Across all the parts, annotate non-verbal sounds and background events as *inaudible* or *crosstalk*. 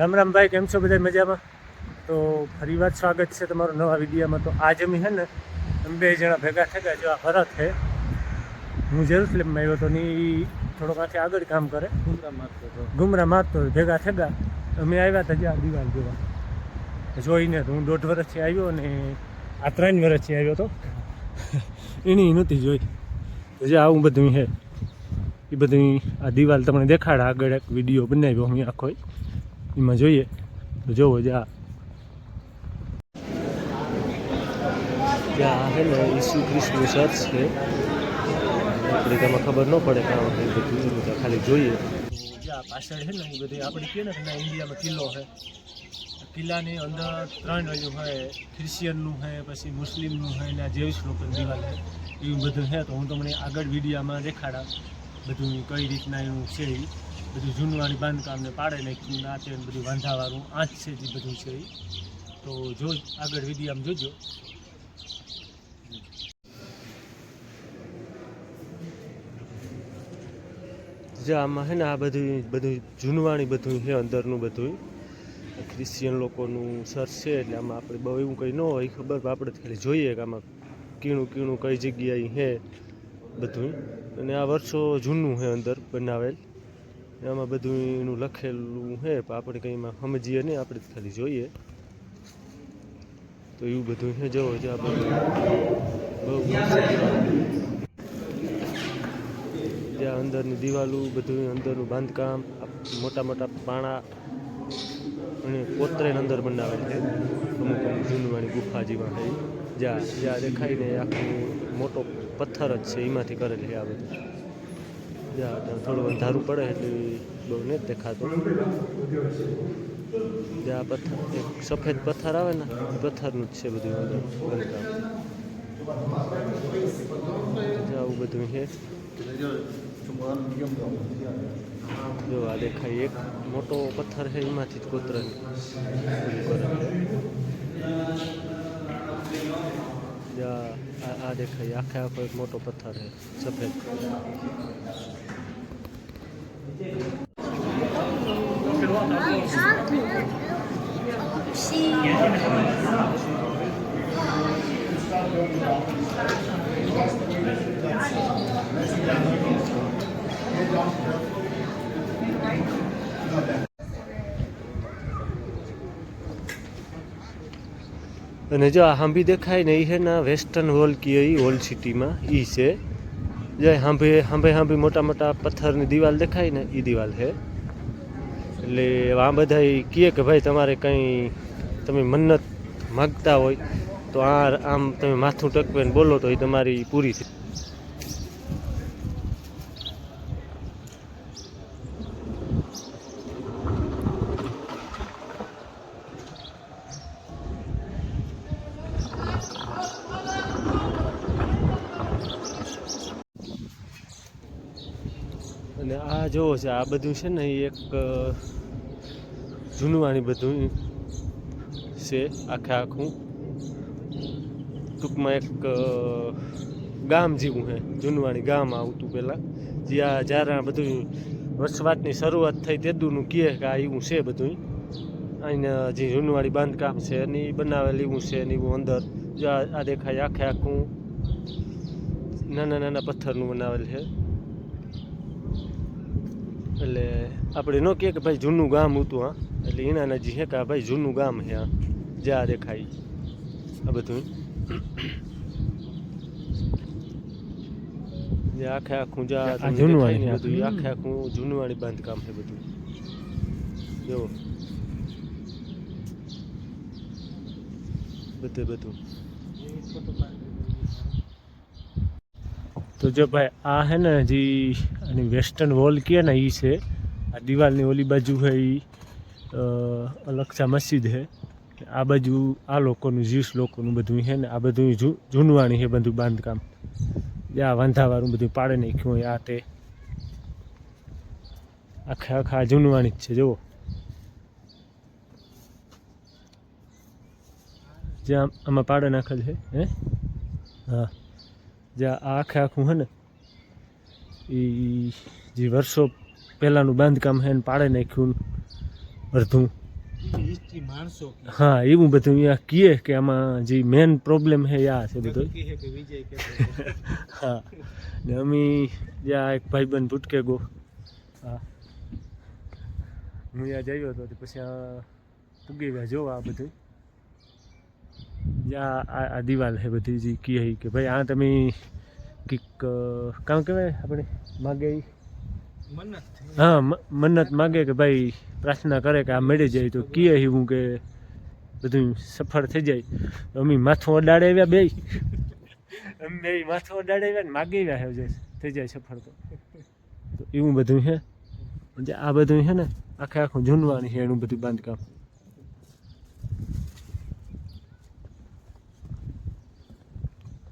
રામ રામ ભાઈ કેમ છો બધા મજામાં? તો ફરી વાર સ્વાગત છે તમારો નવા વિડીયોમાં. તો આજે અમે હે ને અમે બે જણા ભેગા થયા જો આ ભરત છે હું જેરુસલેમમાં આવ્યો હતો ને એ થોડોક આથી આગળ કામ કરે. ગુમરા મારતો હોય. ભેગા થયા અમે આવ્યા હતા જ્યાં દિવાલ જોવા. જોઈને હું દોઢ વર્ષથી આવ્યો અને આ ત્રણ વર્ષથી આવ્યો હતો એની નહોતી જોઈ. જે આવું બધું છે એ બધું આ દિવાલ તમને દેખાડા આગળ એક વીડિયો બનાવ્યો હું આખો એમાં જોઈએ તો જોવો જ આ. ત્યાં છે ને ઈસુ ખ્રિસ્તનું ચર્ચ છે. આપણે તેમાં ખબર ન પડે કારણ કે બધું ખાલી જોઈએ. જ્યાં પાછળ છે ને એ બધી આપણે કહીએ ને કે ઇન્ડિયામાં કિલ્લો છે. કિલ્લાની અંદર ત્રણ બાજુ હોય ક્રિશ્ચિયનનું છે પછી મુસ્લિમનું હોય ને આ જેવિશ લોકોની દિવાલ છે. એવું બધું છે. તો હું તમને આગળ વિડીયામાં દેખાડા બધું કઈ રીતના એનું છે એ બધું જૂનવાણી બાંધકામને પાડે નાખ્યું તે ને બધું વાંધાવાળું આંચ છે જે બધું છે એ તો જો આગળ વિધિ આમ જોજો. જે આમાં છે ને આ બધું બધું જૂનવાણી બધું છે અંદરનું બધું. ક્રિશ્ચિયન લોકોનું ચર્ચ છે એટલે આમાં આપણે બહુ એવું કંઈ ન હોય ખબર આપણે ખાલી જોઈએ કે આમાં કીણું કીણું કઈ જગ્યાએ છે બધું. અને આ વર્ષો જૂનું છે અંદર બનાવેલ. આમાં બધું એનું લખેલું છે, પણ આપણે કંઈ એમાં સમજીએ નહીં, આપણે ખાલી જોઈએ. તો એવું બધું છે જવો છે આપણે બહુ ત્યાં અંદરની દિવાલો, બધું અંદરનું બાંધકામ મોટા મોટા પાણા, અને કોતરે અંદર બનાવેલ છે. અમુક અમુક જૂનવાણી ગુફા જેવા છે. જ્યાં જ્યાં દેખાય ને આખું મોટો પથ્થર જ છે, એમાંથી કરેલ છે આ બધું. જ્યાં ત્યાં થોડું અંધારું પડે એટલે બહુ નથી દેખાતું જ્યાં પથ્થર એક સફેદ પથ્થર આવે ને એ પથ્થરનું જ છે બધું અંદર બાંધકામ જ્યાં આવું બધું છે જો આ દેખાય એક મોટો પથ્થર છે એમાંથી જ કોતરાની ઓલું કરે છે જ્યાં આ આ દેખાય આખે આખો એક મોટો પથ્થર છે સફેદ અને જો આ હાંભી દેખાય ને એ છે ને વેસ્ટર્ન હોલ કીએ એ હોલ સિટીમાં એ છે. જે હાંભે હાંભે, હાંભી મોટા મોટા પથ્થરની દિવાલ દેખાય ને એ દિવાલ છે એટલે આ બધા કહે કે ભાઈ તમારે કંઈ, તમે મન્નત માગતા હોય, તો આ, આમ તમે માથું ટકવે બોલો તો એ તમારી પૂરી થઈ જોવો છે, આ બધું છે ને એક જૂનવાણી બધું છે, આખે આખું. ટૂંકમાં એક ગામ જેવું છે, જૂનવાણી ગામ આવતું પહેલાં. જ્યાં જ્યારે આ બધું વસવાટની શરૂઆત થઈ તેદુનું કહે કે આ એવું છે બધું અહીંના જે જૂનવાણી બાંધકામ છે એની એ બનાવેલ એવું છે ને એવું અંદર. આ દેખાય આખે આખું. નાના નાના પથ્થરનું બનાવેલ છે. એટલે આપણે ન કહીએ કે ભાઈ જૂનું ગામ હતું હા. એટલે એના નજીક હે કે આ ભાઈ જૂનું ગામ હે આ જ્યાં દેખાય. આ બધું. જે આખે આખું જ્યાં જૂનવાણી. બધું આખે આખું જૂનવાણી બાંધકામ છે બધું. જો બધે બધું. તો જો ભાઈ, આ હે ને હજી આની વેસ્ટર્ન વોલ કહે ને એ છે. આ દિવાલની ઓલી બાજુ છે એ અલક્ષા મસ્જિદ છે આ બાજુ આ લોકોનું જ્યુસ લોકોનું બધું છે ને, આ બધું જૂનવાણી છે બધું બાંધકામ. જે આ વાંધાવાળું બધું પાડે નાખ્યું હોય આ તે. આખે આખા જૂનવાણી જ છે, જુઓ. જે આમાં પાડે નાખેલ છે હે? હા. જે આ આખે આખું છે ને એ જે વર્ષો પહેલાંનું બાંધકામ છે ને પાડે નાખ્યું અડધું. હા એવું બધું અહીંયા કીએ કે આમાં જે મેન પ્રોબ્લેમ એ આ છે બધો. હા. ને અમે જ્યાં એક ભાઈબંધ ભૂટકે ગો. હા. હું ત્યાં જયો હતો તો પછી આ પૂગી ગયા જોવા આ બધું. જ્યાં આ આ દિવાલ છે બધી જે કહે કે ભાઈ આ તમે કંઈક કામ કહેવાય આપણે? માગે હા મન્નત માગે કે ભાઈ પ્રાર્થના કરે કે આ મળી જાય તો કીએ હું કે બધું સફળ થઈ જાય. અમે માથું અડાડે આવ્યા બે. અમે માથું અડાડે આવ્યા ને માગી આવ્યા હવે થઈ જાય સફળ તો. તો એવું બધું છે *laughs* આ બધું છે ને આખે આખું જૂનવાની છે એનું બધું બાંધકામ.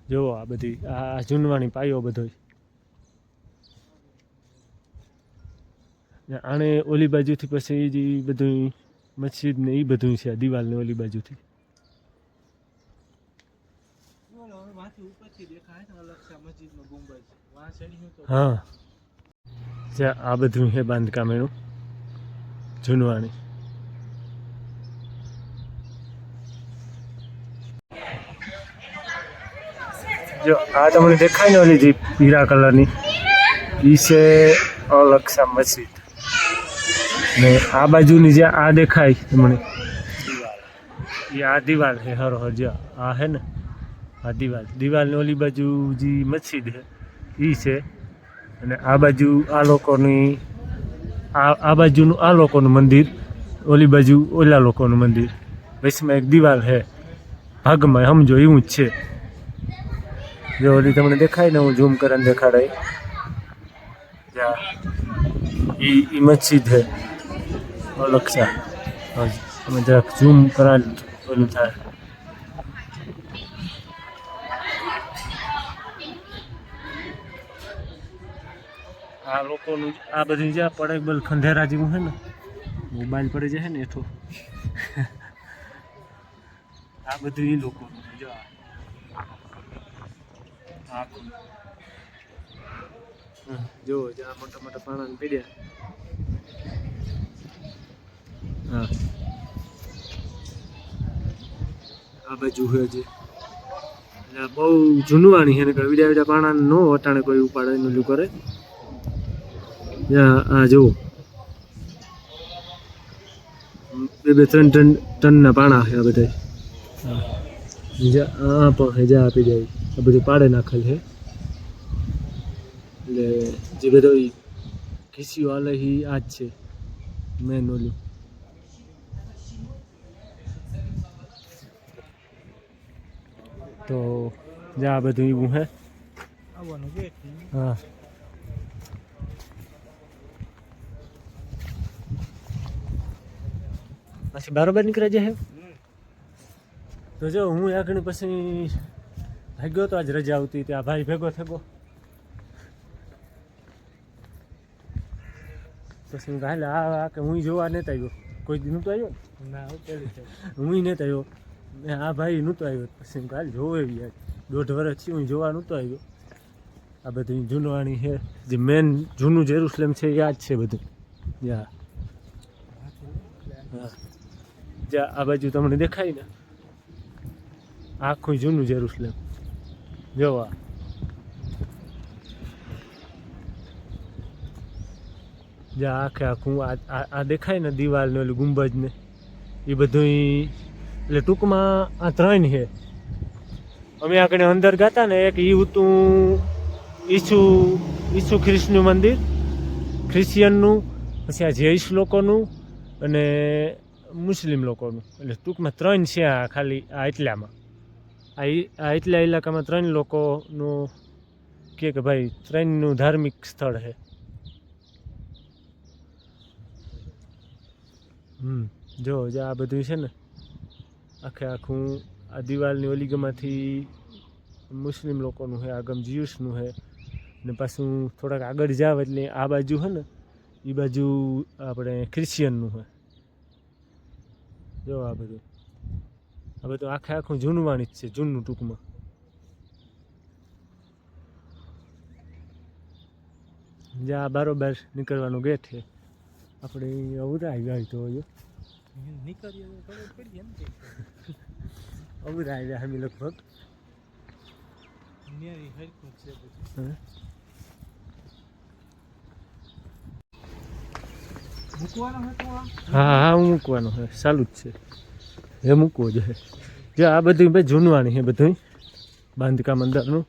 જુઓ આ બધી આ જૂનવાની પાયો બધો આણે ઓલી બાજુથી પછી જે બધું મસ્જિદ ને એ બધું છે આ દિવાલને ઓલી બાજુથી. હા આ બધું છે બાંધકામ એનું જૂનવાણી જો, આ તમને દેખાય ને ઓલી જે પીળા કલરની. એ છે અલક્ષા મસ્જિદ. ને આ બાજુની જે આ દેખાય તમને એ આ દિવાલ છે હર હર, જે આ હે ને, આ દિવાલ. દિવાલની ઓલી બાજુ જે મસ્જિદ છે એ છે. અને આ બાજુ આ લોકોની, આ આ બાજુનું, આ લોકોનું મંદિર, ઓલી બાજુ ઓલા લોકોનું મંદિર. વચમાં એક દિવાલ છે ભાગમાં, સમજો, એવું જ છે. જો ઓલી તમને દેખાય ને, હું ઝૂમ કરીને દેખાડાય. ઈ ઈ મસ્જિદ છે અલક્ષા તમે જરાક ઝૂમ કરા ઓલું થાય. આ લોકોનું, આ બધી જ્યાં પડેબલ ખંડેરા જેવું છે ને. મોબાઈલ પડે છે ને એઠો. *laughs* આ બધું એ લોકોનું. જો. આખું. જુઓ જ્યાં મોટા મોટા પાણા પીડ્યા. હા. આ બાજુ હોય છે એટલે બહુ જૂનવાણી છે ને, કે વિડા વિડા પાણા નો વટાણે કોઈ ઉપાડે ને કરે. આ જુઓ. બે બે ત્રણ ટન ટનના પાણા છે આ બધા આ પણ હેજા આપી જાય આ બધું પાડે નાખેલ છે એટલે જે બધો ઈ ખીસીઓ હાલે એ આ જ છે મેન ઓલું તો જા આ બધું એવું હે આવવાનું ગેટ હા પછી બરોબર નીકળે છે તો જો હું આગળ પછી ભાગ્યો તો આજ રજા આવતી ત્યાં ભાઈ ભેગો થયો. પછી હું હાલ આ આ કે હું જોવા નહોતો આવ્યો. કોઈ દી નહોતો આવ્યો? ના છે હું નહોતો આવ્યો. મેં આ ભાઈ નહોતો આવ્યો. પછી હું હાલ જોવે બી દોઢ વર્ષથી હું જોવા નહોતો આવ્યો. આ બધું જૂનવાણી છે. જે મેન જૂનું જેરુસલેમ છે યાદ છે બધું. જ્યાં આ બાજુ તમને દેખાય ને? આખું જૂનું જેરુસલેમ. જોવા જ્યાં આખે આખું આ દેખાય ને દિવાલ ઓલું ગુંબજ ને. એ બધું એટલે ટૂંકમાં આ ત્રણ છે. અમે આગળ અંદર ગાતા ને એક ઈ હતું ઈસુ ઈસુ ખ્રિસ્તનું મંદિર. ખ્રિશ્ચિયનનું, પછી આ જૈશ લોકોનું અને મુસ્લિમ લોકોનું. એટલે ટૂંકમાં ત્રણ છે આ ખાલી આ એટલામાં. આ એટલા ઇલાકામાં ત્રણ લોકોનું કહે કે ભાઈ, ત્રણનું ધાર્મિક સ્થળ છે. હમ, જો, જે આ બધું છે ને, આખે આખું આ દિવાલની ઓલીગમાંથી મુસ્લિમ લોકોનું છે, આગમ જીયુસનું છે, ને પાછું થોડાક આગળ જાવ એટલે આ બાજુ છે ને એ બાજુ આપણે ક્રિશ્ચિયનનું છે. જો આ બધું. આ તો આખે આખું જૂનવાણી જ છે જૂનનું ટૂંકમાં. જ્યાં બારોબાર નીકળવાનો ગેટ છે. આપણે ઉરાઈ ગયા તો જો. ગયા *laughs* અમે લગભગ. હા? હા હું મૂકવાનું છે ચાલુ જ છે. એ મૂકવો જોઈએ જો આ બધું ભાઈ જૂનવાણી છે બધું બાંધકામ અંદરનું.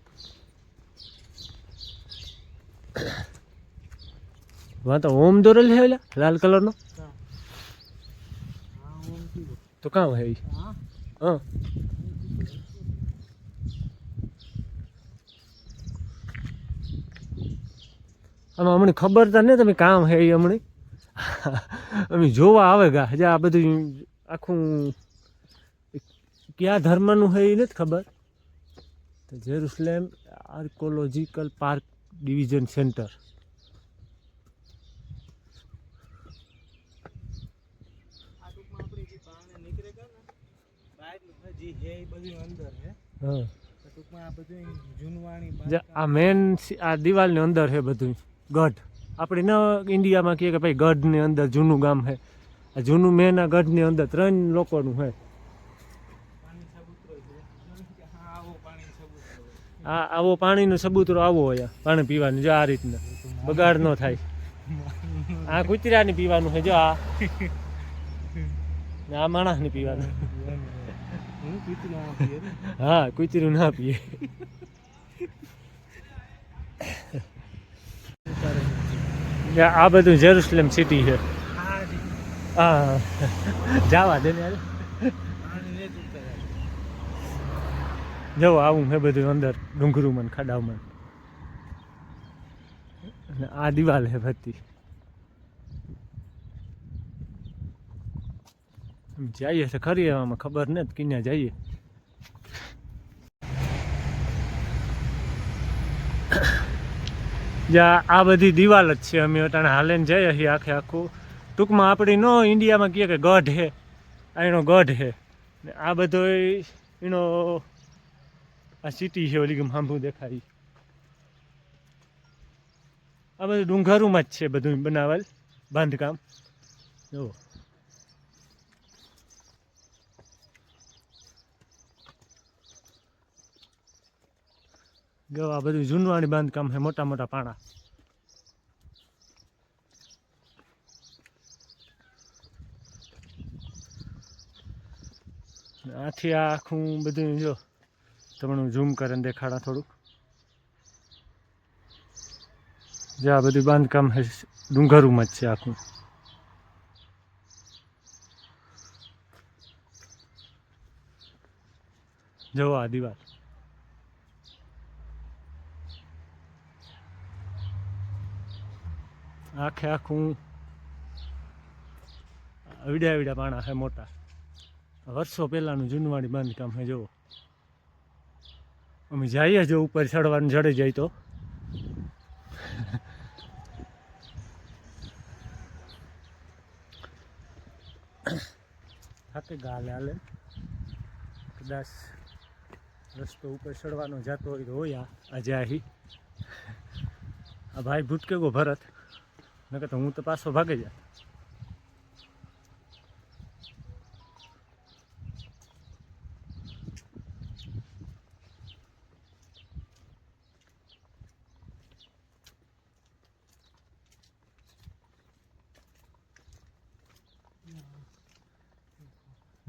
વાં તો ઓમ દોરેલ છે ઓલા? લાલ કલરનો? તો કાં હે? હા. આમાં હમણાં ખબર તો નહીં તમે કામ હે એ હમણાં અમે જોવા આવે ગા જે આ બધું આખું કયા ધર્મનું છે એ નથી ખબર. તો Jerusalem archaeological park division centre. આ મેન આ દિવાલની અંદર છે બધું. ગઢ. આપણે ન ઇન્ડિયામાં કહીએ કે ભાઈ ગઢની અંદર જૂનું ગામ છે આ જૂનું મેન આ ગઢની અંદર ત્રણ લોકોનું છે પાણી સબૂતરો છે કે હા આવો પાણી સબૂતરો આ આવો પાણીનો સબૂતરો આવો હોય પાણી પીવાનું જો આ રીતના. બગાડ ન થાય. આ કુતરાને પીવાનું છે જો આ. ને આ માણસની પીવાનું. હું કુતરું ના પીએ. આ બધું જેરુસલેમ સિટી છે. હા જવા દે ને યાર. પાણી ને જ ઉતારે જો, આવું હે બધું અંદર ડુંગરુંમાં ખાડામાં અને આ દિવાલ છે ભરતી જઈએ તો ખરી આમાં ખબર નથી કિન્યા જઈએ. જ્યાં આ બધી દિવાલ જ છે, અમે અટાણે હાલેને જઈએ છીએ આખે આખું. ટૂંકમાં આપણી નો ઇન્ડિયામાં કહીએ કે ગઢ આ એનો ગઢ ને આ બધો એનો આ સિટી છે, ઓલી ગમ હાંભું દેખાય. આ બધું ડુંગરુમાં જ છે બધું બનાવેલ, બાંધકામ. જો, આ બધું જૂનવાણી બાંધકામ છે, મોટા મોટા પાણા. આથી આખું બધું, જો. તમને ઝૂમ કરીને દેખાડા થોડુંક. જે આ બધું બાંધકામ છે ડુંગરુમાં જ છે આખું. જવો આ દિવાલ. આખે આખું અવડ્યા અવડ્યા પાણા છે મોટા. વર્ષો પહેલાંનું જૂનવાણી બાંધકામ છે જુઓ. અમે જઈએ જો ઉપર ચડવાનું ચડી જાય તો. થાકે ગાલે હાલે. કદાચ રસ્તો ઉપર ચડવાનો જતો હોય તો હોય આજે આહી. આ ભાઈ ભૂટકે ગો ભરત. નકર તો હું તો પાછો ભાગે જા.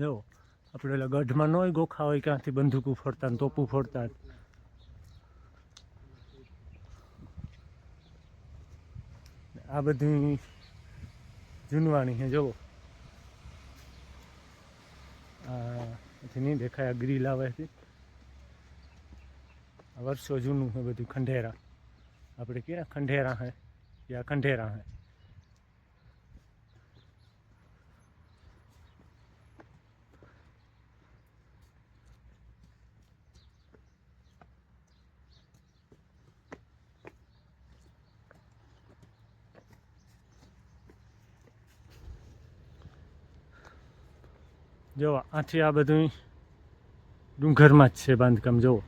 જો, આપણે ઓલા ગઢમાં ન હોય ગોખા હોય ક્યાંથી બંદૂકું ફોડતા ને તોપું ફોડતા આ બધી જૂનવાણી છે, જુઓ. આ એથી નહીં દેખાય ગ્રીલ આવે છે. વર્ષો જૂનું છે બધું ખંડેરા. આપણે ક્યાં ખંડેરા હે યા ખંડેરા હે જુઓ આથી આ બધું ડુંગરમાં જ છે બાંધકામ જુઓ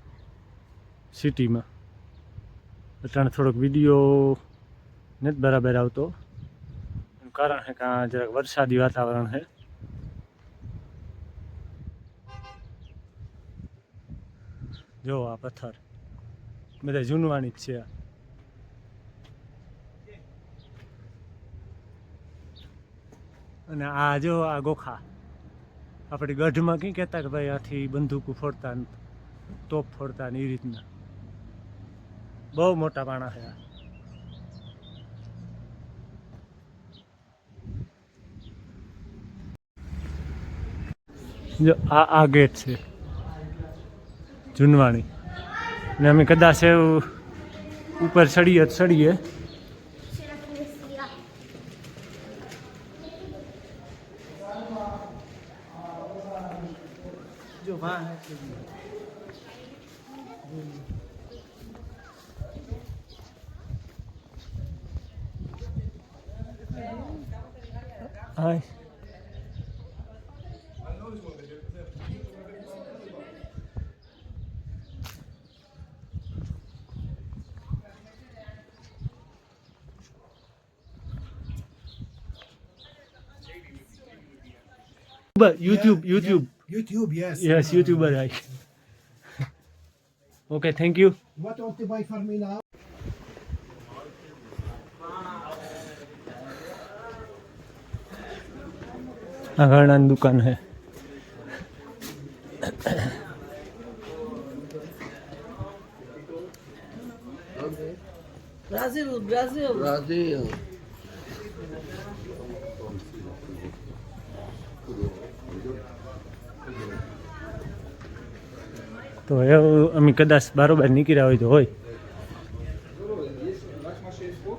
સિટીમાં અત્યારે થોડોક વીડિયો નથી બરાબર આવતો. એનું કારણ છે કે આ જરાક વરસાદી વાતાવરણ છે. જો આ પથ્થર. બધા જૂનવાણી જ છે અને આ જો આ ગોખા. આપણે ગઢમાં કંઈ કહેતા કે ભાઈ આથી બંદૂક ફોડતા તોપ ફોડતા ને એ રીતના. બહુ મોટા પાણા છે જો આ આ ગેટ છે, જૂનવાણી. ને અમે કદાચ એવું ઉપર ચડીએ ચડીએ. હા But YouTube, YouTube. YouTube, yes. Yes, YouTuber. I. Okay thank you अगरनान दुकान है। Brazil Brazil. ब्राज़ील। તો એવું અમે કદાચ બારોબાર નીકળ્યા હોય તો હોય. Oh.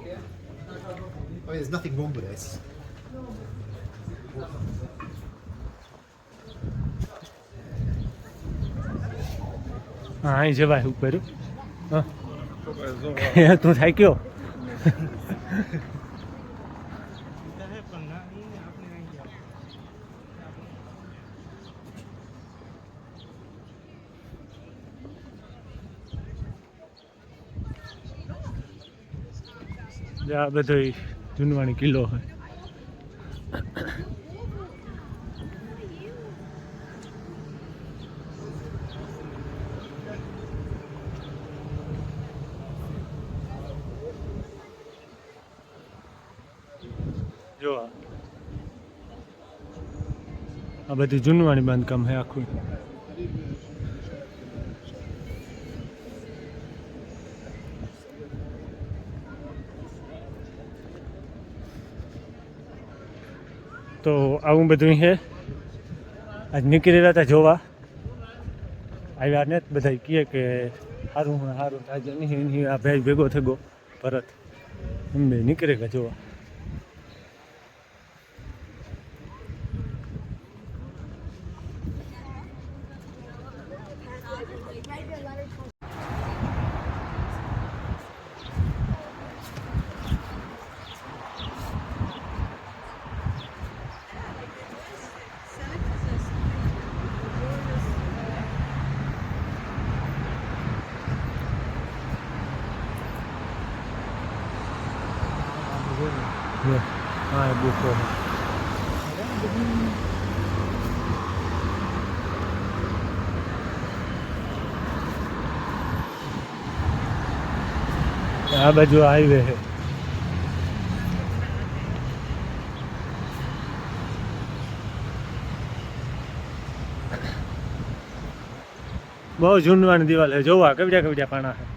હા અહીં જવાય ઉપર. હા. *laughs* તું થાક્યો? પણ ના ઈ આપણે નહીં ગયા આ બધો જૂનવાણી કિલ્લો હોય જો આ બધું જૂનવાણી બાંધકામ છે આખું. તો આવું બધું છે. આજ નીકળેલા હતા જોવા. આવ્યા ને બધા કહે કે સારું સારું આજે નહીં આ ભાઈ ભેગો થયો પરત એમને નીકળેલા જોવા જો છે આ બાજુ હાઈવે છે. બહુ ઝૂંડવાની દિવાલ છે. જોવા કબજા કબજા પાણા છે?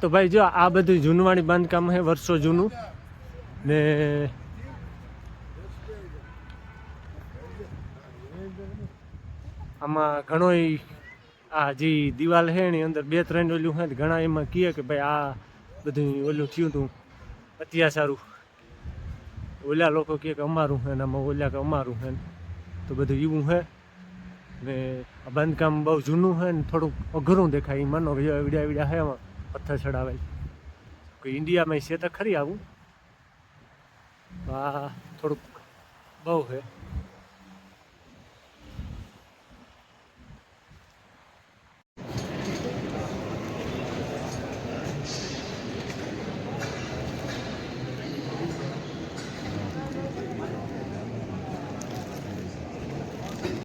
તો ભાઈ જો, આ બધું જૂનવાણી બાંધકામ છે વર્ષો જૂનું. ને આમાં ઘણો આ જે દિવાલ છે એની અંદર બે ત્રણ ઓલું છે ઘણા એમાં કહે કે ભાઈ આ બધું ઓલું થયું હતું અત્યાચારું ઓલા લોકો કહે કે અમારું છે આમાં ઓલા કે અમારું છે તો બધું એવું છે ને આ બાંધકામ બહુ જૂનું છે ને થોડુંક અઘરું દેખાય એ માનો એવડ્યા એવડ્યા છે એમાં પથ્થર ચડાવેલ કોઈ ઇન્ડિયામાં છે તો ખરી આવું. આ થોડુંક બહુ છે.